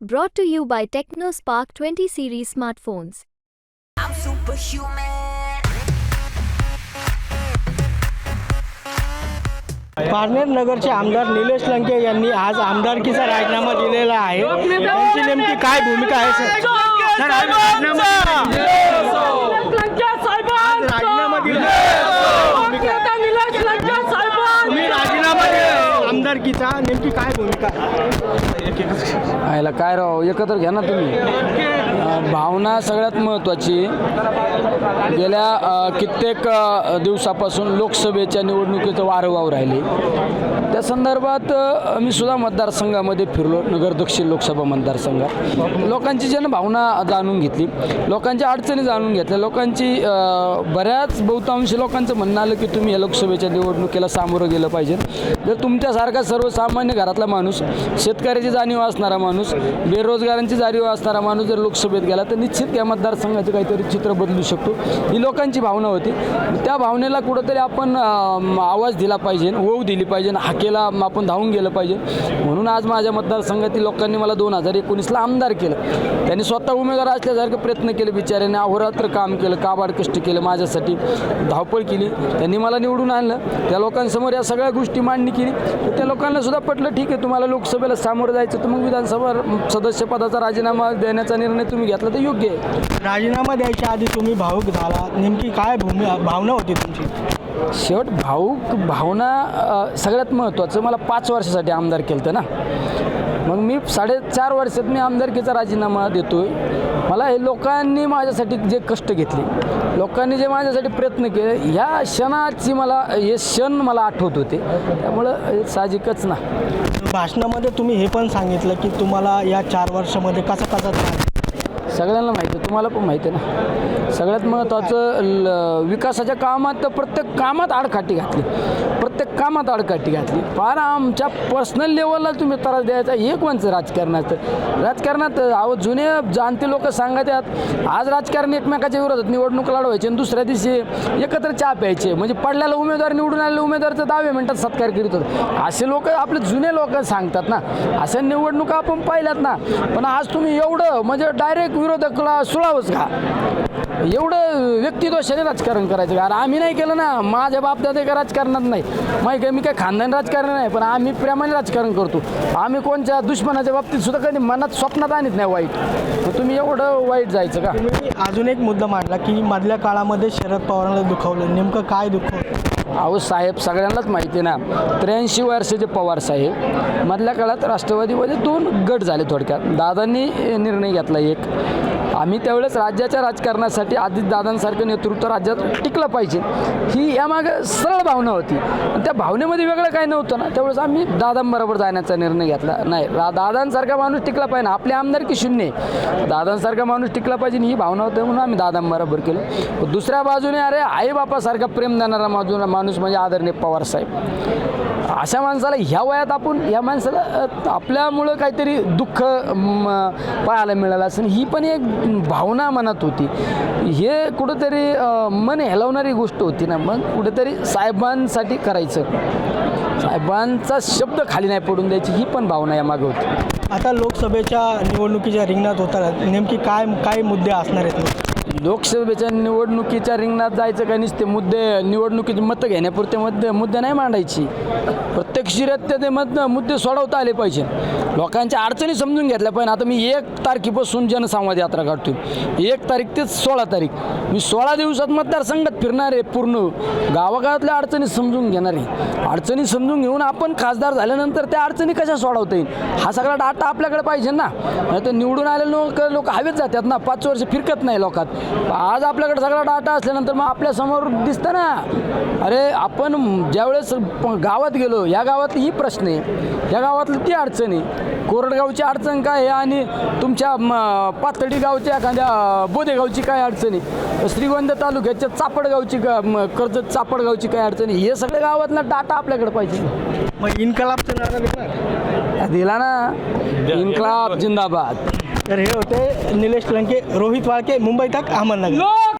Brought to you by TechnoSpark 20 series smartphones. I'm superhuman. Parner नगरचे आमदार निलेश लंके यांनी आज आमदारकीचा राजीनामा दिलेला आहे. त्यांची नेमकी काय भूमिका आहे सर? सर आज राजीनामा आज राजीनामा दिला भूमिका तुम्ही राजीनामा दिला आमदारकीचा नेमकी काय भूमिका आयला काय राव एकत्र घ्या ना तुम्ही. भावना सगळ्यात महत्त्वाची. गेल्या कित्येक दिवसापासून लोकसभेच्या निवडणुकीचं वारंवार राहिले. त्या संदर्भात मी सुद्धा मतदारसंघामध्ये फिरलो नगर दक्षिण लोकसभा मतदारसंघात. लोकांची जनभावना जाणून घेतली. लोकांच्या अडचणी जाणून घेतल्या. लोकांची बऱ्याच बहुतांश लोकांचं म्हणणं आलं की तुम्ही या लोकसभेच्या निवडणुकीला सामोरं गेलं पाहिजे. जर तुमच्यासारखा सर्वसामान्य घरातला माणूस शेतकऱ्याची जाणीव असणारा माणूस बेरोजगारांची जाणीव असणारा माणूस जर लोकसभेत गेला तर निश्चित या मतदारसंघाचं काहीतरी चित्र बदलू शकतो. ही लोकांची भावना होती. त्या भावनेला कुठंतरी आपण आवाज दिला पाहिजे ओव दिली पाहिजे हाकेला आपण धावून गेलं पाहिजे. म्हणून आज माझ्या मतदारसंघातील लोकांनी मला दोन हजार एकोणीसला आमदार केलं. त्यांनी स्वतः उमेदवार असल्यासारखे प्रयत्न केले बिचाऱ्याने अहोरात्र काम केलं काबाड कष्ट केलं माझ्यासाठी धावपळ केली. त्यांनी मला निवडून आणलं. त्या लोकांसमोर या सगळ्या गोष्टी मांडणी केली. तर त्या लोकांना सुद्धा पटलं ठीक आहे तुम्हाला लोकसभेला सामोरं जायचं तर मग विधानसभा सदस्यपदाचा राजीनामा देण्याचा निर्णय तुम्ही घेतला तर योग्य आहे. राजीनामा द्यायच्या आधी तुम्ही भाऊक झाला. नेमकी काय भूमी भावना होती तुमची? शेवट भाऊक भावना अ, सगळ्यात महत्त्वाचं मला पाच वर्षासाठी आमदार केलं ना. मग मी साडेचार वर्षात मी आमदारकीचा राजीनामा देतोय. मला हे लोकांनी माझ्यासाठी जे कष्ट घेतले लोकांनी जे माझ्यासाठी प्रयत्न केले ह्या क्षणाची मला हे क्षण मला आठवत होते. त्यामुळं साहजिकच ना. भाषणामध्ये तुम्ही हे पण सांगितलं की तुम्हाला या चार वर्षामध्ये कसा कसा सगळ्यांना माहिती आहे तुम्हाला पण माहिती आहे ना. सगळ्यात महत्त्वाचं ल विकासाच्या कामात तर प्रत्येक कामात आडकाठी घातली. प्रत्येक कामात आडकाठी घातली. फार आमच्या पर्सनल लेवलला तुम्ही त्रास द्यायचा एक म्हणचं राजकारणाचं राजकारणात अहो जुने जाणते लोक सांगत आज राजकारण एकमेकाच्या विरोधात निवडणूक लढवायची आणि दुसऱ्या दिवशी एकत्र चहा प्यायचे. म्हणजे पडलेला उमेदवार निवडून आलेले उमेदवारचं दहाव्या मिनिटात सत्कार करीत होतो. असे लोक आपले जुने लोक सांगतात ना. अशा निवडणुका आपण पाहिल्यात ना. पण आज तुम्ही एवढं म्हणजे डायरेक्ट विरोधकला सुळावच का? एवढं व्यक्तिदोषाने राजकारण करायचं का? आम्ही नाही केलं ना. माझ्या बापदादा का राजकारणात नाही. माहिती काय मी काय खानदान राजकारण नाही पण आम्ही प्रेमाने राजकारण करतो. आम्ही कोणत्या दुश्मनाच्या बाबतीत सुद्धा कधी मनात स्वप्नात आणत नाही वाईट. मग तुम्ही एवढं वाईट जायचं का? अजून एक मुद्दा मांडला की मधल्या काळामध्ये शरद पवारांना दुखावलं. नेमकं काय दुखवलं अहो साहेब सगळ्यांनाच माहिती आहे ना. त्र्याऐंशी वर्षाचे पवार साहेब. मधल्या काळात राष्ट्रवादीमध्ये दोन गट झाले थोडक्यात. दादांनी निर्णय घेतला एक. आम्ही त्यावेळेस राज्याच्या राजकारणासाठी आधी दादांसारखं नेतृत्व राज्यात टिकलं पाहिजे. ही यामागं सरळ भावना होती. त्या भावनेमध्ये वेगळं काही नव्हतं ना. त्यावेळेस आम्ही दादांबरोबर जाण्याचा निर्णय घेतला. नाही रा दादांसारखा माणूस टिकला पाहिजे आपली आमदारकी शून्य आहे? दादांसारखा माणूस टिकला पाहिजे आणि ही भावना होती म्हणून आम्ही दादांबरोबर केलं. दुसऱ्या बाजूने अरे आईबापासारखा प्रेम देणारा माजून माणूस म्हणजे आदरणीय पवारसाहेब अशा माणसाला ह्या वयात आपण ह्या माणसाला आपल्यामुळं काहीतरी दुःख पाहायला मिळालं असं ही पण एक भावना मनात होती. हे कुठंतरी मन हेलवणारी गोष्ट होती ना मग? कुठेतरी साहेबांसाठी करायचं. साहेबांचा शब्द खाली नाही पडून द्यायची ही पण भावना यामागे होती. आता लोकसभेच्या निवडणुकीच्या रिंगणात होतात नेमकी काय काय मुद्दे असणार आहेत? लोकसभेच्या निवडणुकीच्या रिंगणात जायचं का नसते. मुद्दे निवडणुकीचे मतं घेण्यापुरते मुद्दे मुद्दे नाही मांडायची. प्रत्येक शिरत ते मत मुद्दे सोडवता आले पाहिजे. लोकांच्या अडचणी समजून घेतल्या पाहिजे. आता मी एक तारखेपासून जनसंवाद यात्रा काढतो एक तारीख ते सोळा तारीख. मी सोळा दिवसात मतदारसंघात फिरणार आहे पूर्ण. गावागावातल्या अडचणी समजून घेणार आहे. अडचणी समजून घेऊन आपण खासदार झाल्यानंतर त्या अडचणी कशा सोडवता येईल? हा सगळा डाटा आपल्याकडे पाहिजे ना. नाही तर निवडून आलेले लोक लोक हवेच जातात ना. पाच वर्ष फिरकत नाही लोकात. आज आपल्याकडे सगळा डाटा असल्यानंतर मग आपल्यासमोर दिसतं ना. अरे आपण ज्यावेळेस गावात गेलो या गावातली ही प्रश्न आहे. या गावातली ती अडचण आहे. कोरडगावची अडचण काय आहे आणि तुमच्या म, पाथर्डी गावच्या एखाद्या बोदेगावची काय अडचण आहे? श्रीगोंदा तालुक्याच्या चापडगावची कर्जत चापडगावची काय अडचण आहे? हे सगळ्या गावातला डाटा आपल्याकडे पाहिजे. मग इन्कलाबचं दिला ना. इन्कलाब जिंदाबाद. तर हे होते निलेश लंके रोहित वाळके मुंबई तक अहमदनगर.